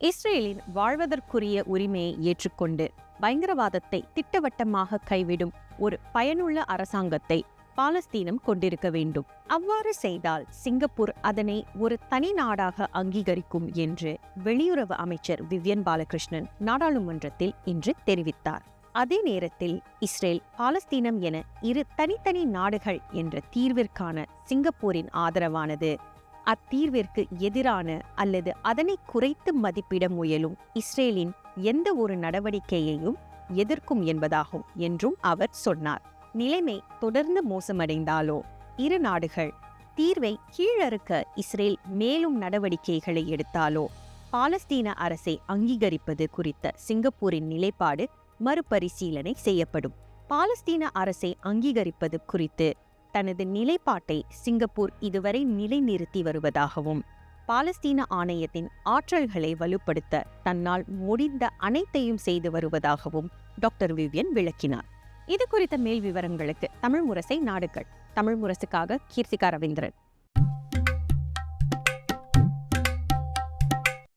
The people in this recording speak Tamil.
இஸ்ரேலின் வாழ்வதற்குரிய உரிமையை ஏற்றுக்கொண்டு பயங்கரவாதத்தை திட்டவட்டமாக கைவிடும் ஒரு பயனுள்ள அரசாங்கத்தை பாலஸ்தீனம் கொண்டிருக்க வேண்டும். அவ்வாறு செய்தால் சிங்கப்பூர் அதனை ஒரு தனி நாடாக அங்கீகரிக்கும் என்று வெளியுறவு அமைச்சர் விவ்யன் பாலகிருஷ்ணன் நாடாளுமன்றத்தில் இன்று தெரிவித்தார். அதே நேரத்தில் இஸ்ரேல் பாலஸ்தீனம் என இரு தனித்தனி நாடுகள் என்ற தீர்விற்கான சிங்கப்பூரின் ஆதரவானது அத்தீர்விற்கு எதிரான அல்லது அதனை குறைத்து மதிப்பிட முயலும் இஸ்ரேலின் எந்த ஒரு நடவடிக்கையையும் எதிர்க்கும் என்பதாகும் என்றும் அவர் சொன்னார். நிலைமை தொடர்ந்து மோசமடைந்தாலோ? இரு நாடுகள் தீர்வை கீழறுக்க இஸ்ரேல் மேலும் நடவடிக்கைகளை எடுத்தாலோ? பாலஸ்தீன அரசை அங்கீகரிப்பது குறித்த சிங்கப்பூரின் நிலைப்பாடு மறுபரிசீலனை செய்யப்படும். பாலஸ்தீன அரசை அங்கீகரிப்பது குறித்து தனது நிலைப்பாட்டை சிங்கப்பூர் இதுவரை நிலைநிறுத்தி வருவதாகவும் பாலஸ்தீன ஆணையத்தின் ஆற்றல்களை வலுப்படுத்த தன்னால் முடிந்த அனைத்தையும் செய்து வருவதாகவும் டாக்டர் விவியன் விளக்கினார். இது குறித்த மேல் விவரங்களுக்கு தமிழ் முரசை நாடுகள் தமிழ் முரசுக்காக கீர்த்திகா ரவீந்திரன்.